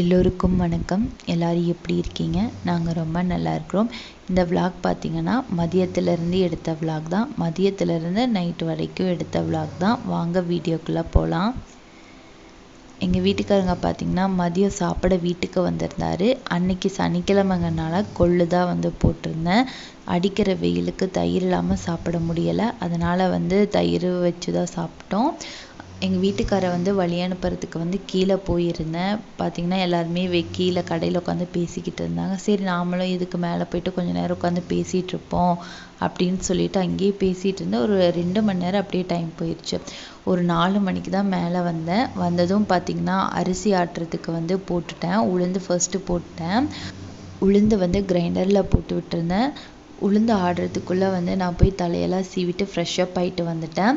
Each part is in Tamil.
எல்லோருக்கும் வணக்கம். எல்லோரும் எப்படி இருக்கீங்க? நாங்கள் ரொம்ப நல்லா இருக்கிறோம். இந்த விலாக் பார்த்தீங்கன்னா மதியத்துலேருந்து எடுத்த விலாக் தான். மதியத்துலேருந்து நைட்டு வரைக்கும் எடுத்த விலாக் தான். வாங்க வீடியோக்குள்ளே போகலாம் எங்கள் வீட்டுக்காரங்க பார்த்தீங்கன்னா மதியம் சாப்பிட வீட்டுக்கு வந்திருந்தாரு. அன்னைக்கு சனிக்கிழமைங்கனால கொள்ளு தான் வந்து போட்டிருந்தேன். அடிக்கிற வெயிலுக்கு தயிர் இல்லாமல் சாப்பிட முடியலை. அதனால் வந்து தயிர் வச்சு தான் சாப்பிட்டோம். எங்கள் வீட்டுக்காரை வந்து வழி அனுப்புறதுக்கு வந்து கீழே போயிருந்தேன். பார்த்தீங்கன்னா எல்லாருமே வெ கீழே கடையில் உட்காந்து பேசிக்கிட்டு இருந்தாங்க. சரி நாமளும் இதுக்கு மேலே போயிட்டு கொஞ்ச நேரம் உட்காந்து பேசிகிட்டு இருப்போம் அப்படின்னு சொல்லிட்டு அங்கேயே பேசிகிட்டு இருந்தேன். ஒரு ரெண்டு மணி நேரம் அப்படியே டைம் போயிடுச்சு ஒரு நாலு மணிக்கு தான் மேலே வந்தேன். வந்ததும் பார்த்தீங்கன்னா அரிசி ஆட்டுறதுக்கு வந்து போட்டுட்டேன். உளுந்து ஃபர்ஸ்ட்டு போட்டேன் உளுந்து வந்து கிரைண்டரில் போட்டு விட்டுருந்தேன். உளுந்து ஆடுறதுக்குள்ளே வந்து நான் போய் தலையெல்லாம் சீவிட்டு ஃப்ரெஷ்ஷப் ஆகிட்டு வந்துட்டேன்.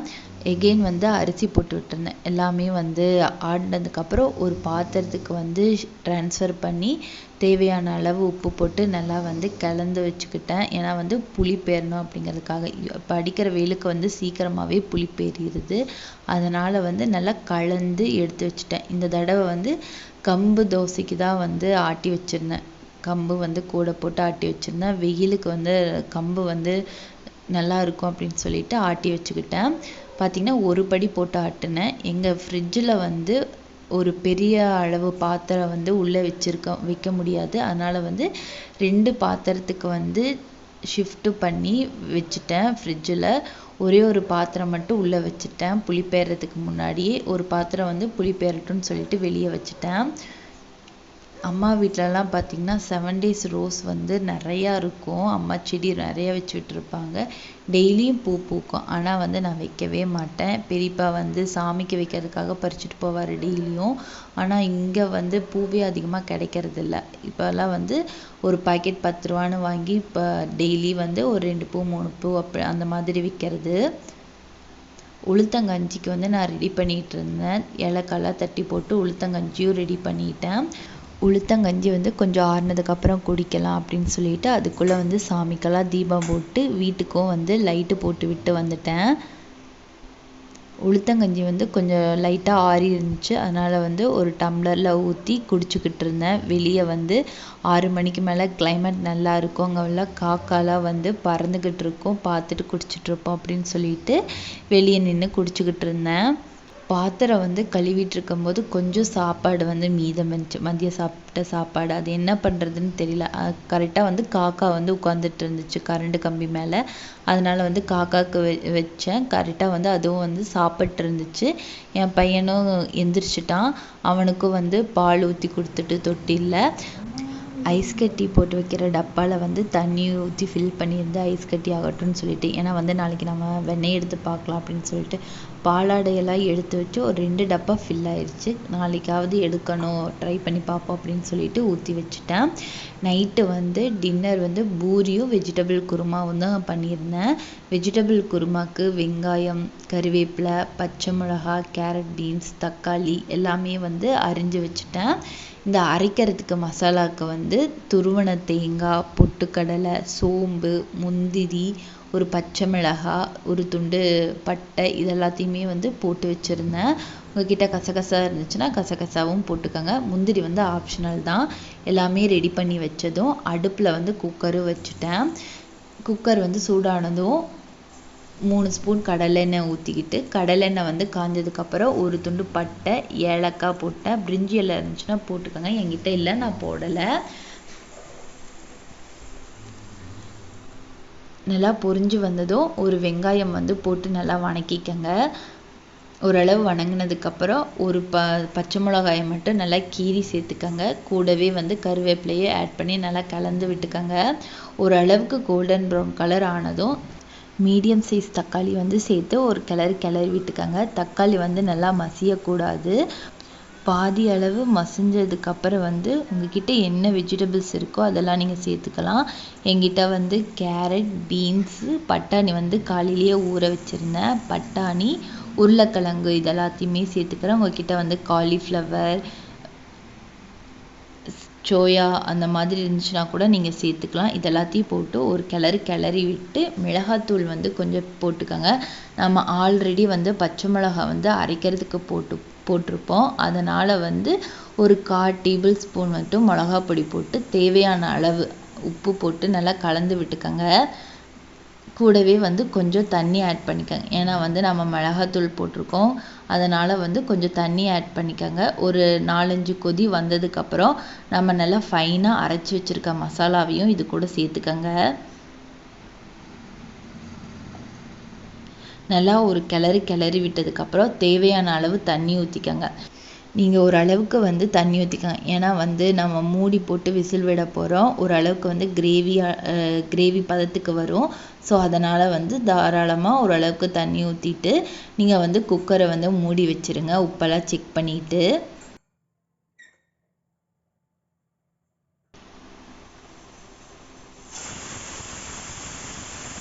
எகெயின் வந்து அரிசி போட்டு விட்டுருந்தேன். எல்லாமே வந்து ஆடினதுக்கப்புறம் ஒரு பாத்திரத்துக்கு வந்து ட்ரான்ஸ்ஃபர் பண்ணி தேவையான அளவு உப்பு போட்டு நல்லா வந்து கலந்து வச்சுக்கிட்டேன். ஏன்னா வந்து புளி பேரணும் அப்படிங்கிறதுக்காக. இப்போ அடிக்கிற வெயிலுக்கு வந்து சீக்கிரமாகவே புளி பேரிடுது. அதனால் வந்து நல்லா கலந்து எடுத்து வச்சுட்டேன். இந்த தடவை வந்து கம்பு தோசைக்கு தான் வந்து ஆட்டி வச்சுருந்தேன். கம்பு வந்து கூட போட்டு ஆட்டி வச்சுருந்தேன். வெயிலுக்கு வந்து கம்பு வந்து நல்லா இருக்கும் அப்படின்னு சொல்லிட்டு ஆட்டி வச்சுக்கிட்டேன். பார்த்திங்கன்னா ஒரு படி போட்டு ஆட்டினேன். எங்கள் ஃப்ரிட்ஜில் வந்து ஒரு பெரிய அளவு பாத்திரம் வந்து உள்ளே வச்சுருக்க வைக்க முடியாது. அதனால் வந்து ரெண்டு பாத்திரத்துக்கு வந்து ஷிஃப்ட்டு பண்ணி வச்சுட்டேன் ஃப்ரிட்ஜில் ஒரே ஒரு பாத்திரம் மட்டும் உள்ளே வச்சுட்டேன். புளி பேர்றதுக்கு முன்னாடியே ஒரு பாத்திரம் வந்து புளி பேரட்டும்னு சொல்லிட்டு வெளியே வச்சுட்டேன். அம்மா வீட்டிலலாம் பார்த்திங்கன்னா செவன் டேஸ் ரோஸ் வந்து நிறையா இருக்கும். அம்மா செடி நிறையா வச்சு விட்டுருப்பாங்க டெய்லியும் பூ பூக்கும். ஆனால் வந்து நான் வைக்கவே மாட்டேன். பெரியப்பா வந்து சாமிக்கு வைக்கிறதுக்காக பறிச்சுட்டு போவார் டெய்லியும். ஆனால் இங்கே வந்து பூவே அதிகமாக கிடைக்கிறதில்ல. இப்போல்லாம் வந்து ஒரு பாக்கெட் பத்து ரூபான்னு வாங்கி இப்போ டெய்லி வந்து ஒரு ரெண்டு பூ மூணு பூ அப்படி அந்த மாதிரி விற்கிறது உளுத்தங்கஞ்சிக்கு வந்து நான் ரெடி பண்ணிகிட்டு இருந்தேன் இலக்கெல்லாம் தட்டி போட்டு உளுத்தங்கஞ்சியும் ரெடி பண்ணிட்டேன். உளுத்தங்கஞ்சி வந்து கொஞ்சம் ஆறுனதுக்கப்புறம் குடிக்கலாம் அப்படின்னு சொல்லிட்டு அதுக்குள்ளே வந்து சாமிக்கெல்லாம் தீபம் போட்டு வீட்டுக்கும் வந்து லைட்டு போட்டு விட்டு வந்துட்டேன். உளுத்தங்கஞ்சி வந்து கொஞ்சம் லைட்டாக ஆறி இருந்துச்சு. அதனால் வந்து ஒரு டம்ளரில் ஊற்றி குடிச்சுக்கிட்டு இருந்தேன். வெளியே வந்து ஆறு மணிக்கு மேலே கிளைமேட் நல்லா இருக்கும். அங்கே உள்ள காக்காலாம் வந்து பறந்துக்கிட்டு இருக்கும். பார்த்துட்டு குடிச்சிட்ருப்போம் அப்படின்னு சொல்லிட்டு வெளியே நின்று குடிச்சுக்கிட்டு இருந்தேன். பாத்திரம் வந்து கழுவிட்டு இருக்கும்போது கொஞ்சம் சாப்பாடு வந்து மீதம் இருந்துச்சு. மதியம் சாப்பிட்ட சாப்பாடு. அது என்ன பண்ணுறதுன்னு தெரியல. கரெக்டாக வந்து காக்கா வந்து உட்காந்துட்டு இருந்துச்சு கரண்ட் கம்பி மேலே. அதனால வந்து காக்காவுக்கு வெ வச்சேன். கரெக்டாக வந்து அதுவும் வந்து சாப்பிட்டு இருந்துச்சு. என் பையனும் எந்திரிச்சிட்டான். அவனுக்கும் வந்து பால் ஊற்றி கொடுத்துட்டு தொட்டிலில். ஐஸ் கட்டி போட்டு வைக்கிற டப்பாவில் வந்து தண்ணி ஊற்றி ஃபில் பண்ணியிருந்து ஐஸ் கட்டி ஆகட்டும்னு சொல்லிட்டு ஏன்னா வந்து நாளைக்கு நம்ம வெண்ணெய் எடுத்து பார்க்கலாம் அப்படின்னு சொல்லிட்டு பாலாடையெல்லாம் எடுத்து வச்சு ஒரு ரெண்டு டப்பா ஃபில் ஆயிடுச்சு நாளைக்காவது எடுக்கணும் ட்ரை பண்ணி பார்ப்போம் அப்படின்னு சொல்லிட்டு ஊற்றி வச்சுட்டேன். நைட்டு வந்து டின்னர் வந்து பூரியும் வெஜிடபிள் குருமாவும் தான் பண்ணியிருந்தேன். வெஜிடபிள் குருமாக்கு வெங்காயம் கருவேப்பிலை பச்சை மிளகா கேரட் பீன்ஸ் தக்காளி எல்லாமே வந்து அரிஞ்சு வச்சுட்டேன். இந்த அரைக்கிறதுக்கு மசாலாவுக்கு வந்து துருவன தேங்காய் பொட்டுக்கடலை சோம்பு முந்திரி ஒரு பச்சை மிளகாய் ஒரு துண்டு பட்டை இது எல்லாத்தையுமே வந்து போட்டு வச்சுருந்தேன். உங்ககிட்ட கசகசா இருந்துச்சுன்னா கசகசாவும் போட்டுக்கோங்க. முந்திரி வந்து ஆப்ஷனல் தான். எல்லாமே ரெடி பண்ணி வச்சதும் அடுப்பில் வந்து குக்கரும் வச்சுட்டேன். குக்கர் வந்து சூடானதும் மூணு ஸ்பூன் கடலெண்ணெய் ஊற்றிக்கிட்டு கடலெண்ணெய் வந்து காஞ்சதுக்கப்புறம் ஒரு துண்டு பட்டை ஏலக்காய் போட்டேன். பிரிஞ்சி இலை இருந்துச்சுன்னா போட்டுக்கோங்க. என்கிட்ட இல்லை நான் போடலை. நல்லா பொரிஞ்சு வந்ததும் ஒரு வெங்காயம் வந்து போட்டு நல்லா வணக்கிக்கங்க. ஓரளவு வணங்கினதுக்கப்புறம் ஒரு ப பச்சை மிளகாயை மட்டும் நல்லா கீறி சேர்த்துக்கங்க. கூடவே வந்து கருவேப்பிலையை ஆட் பண்ணி நல்லா கலந்து விட்டுக்கங்க. ஓரளவுக்கு கோல்டன் ப்ரௌன் கலர் ஆனதும் மீடியம் சைஸ் தக்காளி வந்து சேர்த்து ஒரு கிளறி கிளறி விட்டுக்கங்க. தக்காளி வந்து நல்லா மசியக்கூடாது. பாதி அளவு மசிஞ்சதுக்கப்புறம் வந்து உங்ககிட்ட என்ன வெஜிடபிள்ஸ் இருக்கோ அதெல்லாம் நீங்கள் சேர்த்துக்கலாம். என்கிட்ட வந்து கேரட் பீன்ஸு பட்டாணி வந்து காலையிலேயே ஊற வச்சுருந்தேன். பட்டாணி உருளைக்கிழங்கு இது எல்லாத்தையுமே சேர்த்துக்கிறேன். உங்ககிட்ட வந்து காலிஃப்ளவர் சோயா அந்த மாதிரி இருந்துச்சுன்னா கூட நீங்கள் சேர்த்துக்கலாம். இது எல்லாத்தையும் போட்டு ஒரு கிளறு கிளறி விட்டு மிளகாத்தூள் வந்து கொஞ்சம் போட்டுக்கோங்க. நம்ம ஆல்ரெடி வந்து பச்சை மிளகா வந்து அரைக்கிறதுக்கு போட்டு போட்டிருப்போம். அதனால் வந்து ஒரு கால் டேபிள் ஸ்பூன் மட்டும் மிளகா பொடி போட்டு தேவையான அளவு உப்பு போட்டு நல்லா கலந்து விட்டுக்கோங்க. கூடவே வந்து கொஞ்சம் தண்ணி ஆட் பண்ணிக்கோங்க. ஏன்னா வந்து நம்ம மிளகாத்தூள் போட்டிருக்கோம். அதனால் வந்து கொஞ்சம் தண்ணி ஆட் பண்ணிக்கோங்க. ஒரு நாலஞ்சு கொதி வந்ததுக்கப்புறம் நம்ம நல்லா ஃபைனாக அரைச்சி வச்சுருக்க மசாலாவையும் இது கூட சேர்த்துக்கோங்க. நல்லா ஒரு கிளறி கிளறி விட்டதுக்கப்புறம் தேவையான அளவு தண்ணி ஊற்றிக்கோங்க நீங்கள் ஓரளவுக்கு வந்து தண்ணி ஊற்றிக்கோங்க ஏன்னா வந்து நம்ம மூடி போட்டு விசில் விட போகிறோம் ஓரளவுக்கு வந்து கிரேவியாக கிரேவி பதத்துக்கு வரும். ஸோ அதனால் வந்து தாராளமாக ஓரளவுக்கு தண்ணி ஊற்றிட்டு நீங்கள் வந்து குக்கரை வந்து மூடி வச்சுருங்க. உப்பெல்லாம் செக் பண்ணிவிட்டு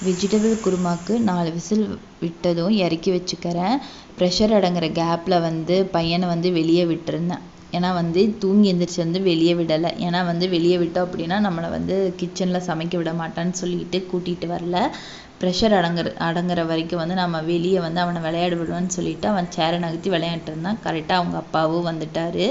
வெஜிடபிள் குருமாக்கு நாலு விசில் விட்டதும் இறக்கி வச்சுக்கிறேன். ப்ரெஷர் அடங்குற கேப்பில் வந்து பையனை வந்து வெளியே விட்டுருந்தேன். ஏன்னா வந்து தூங்கி எந்திரிச்சு வந்து வெளியே விடலை. ஏன்னா வந்து வெளியே விட்டோம் அப்படின்னா நம்மளை வந்து கிச்சனில் சமைக்க விட மாட்டான்னு சொல்லிட்டு கூட்டிகிட்டு வரல. ப்ரெஷர் அடங்குற அடங்குற வரைக்கும் வந்து நம்ம வெளியே வந்து அவனை விளையாட விடுவேன்னு சொல்லிட்டு அவன் சேரை நகர்த்தி விளையாண்டுட்டு இருந்தான். கரெக்டாக அவங்க அப்பாவும் வந்துட்டாரு.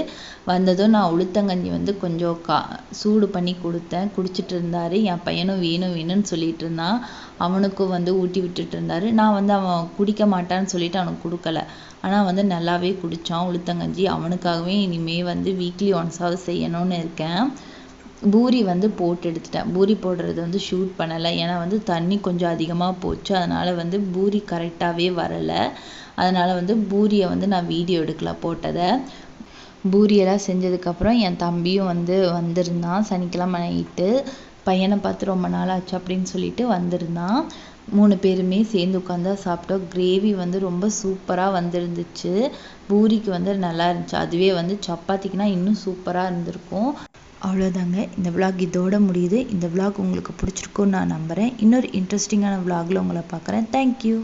வந்ததும் நான் உளுத்தங்கஞ்சி வந்து கொஞ்சம் கா சூடு பண்ணி கொடுத்தேன். குடிச்சிட்டு இருந்தார். என் பையனும் வேணும் வேணும்னு சொல்லிட்டு இருந்தான். அவனுக்கும் வந்து ஊட்டி விட்டுட்டு இருந்தாரு. நான் வந்து அவன் குடிக்க மாட்டான்னு சொல்லிட்டு அவனுக்கு கொடுக்கல. ஆனால் வந்து நல்லாவே குடித்தான் உளுத்தங்கஞ்சி. அவனுக்காகவே இனிமே வந்து வீக்லி ஒன்ஸாவது செய்யணும்னு இருக்கேன். பூரி வந்து போட்டு எடுத்துட்டேன் பூரி போடுறது வந்து ஷூட் பண்ணலை. ஏன்னா வந்து தண்ணி கொஞ்சம் அதிகமாக போச்சு. அதனால் வந்து பூரி கரெக்டாகவே வரலை. அதனால் வந்து பூரியை வந்து நான் வீடியோ எடுக்கல போட்டதை. பூரியெல்லாம் செஞ்சதுக்கப்புறம் என் தம்பியும் வந்து வந்திருந்தான். சனிக்கிழமை நைட்டு பையனை பார்த்து ரொம்ப நாள் ஆச்சு அப்படின்னு சொல்லிட்டு வந்திருந்தான். மூணு பேருமே சேர்ந்து உட்காந்தா சாப்பிட்டோம். கிரேவி வந்து ரொம்ப சூப்பராக வந்திருந்துச்சு. பூரிக்கு வந்து நல்லா இருந்துச்சு. அதுவே வந்து சப்பாத்திக்குனா இன்னும் சூப்பராக இருந்திருக்கும். அவ்வளோதாங்க இந்த விலாக் இதோட முடியுது. இந்த விலாக் உங்களுக்கு பிடிச்சிருக்குன்னு நான் நம்புகிறேன் இன்னொரு இன்ட்ரெஸ்டிங்கான விலாகில் உங்களை பார்க்குறேன். தேங்க்யூ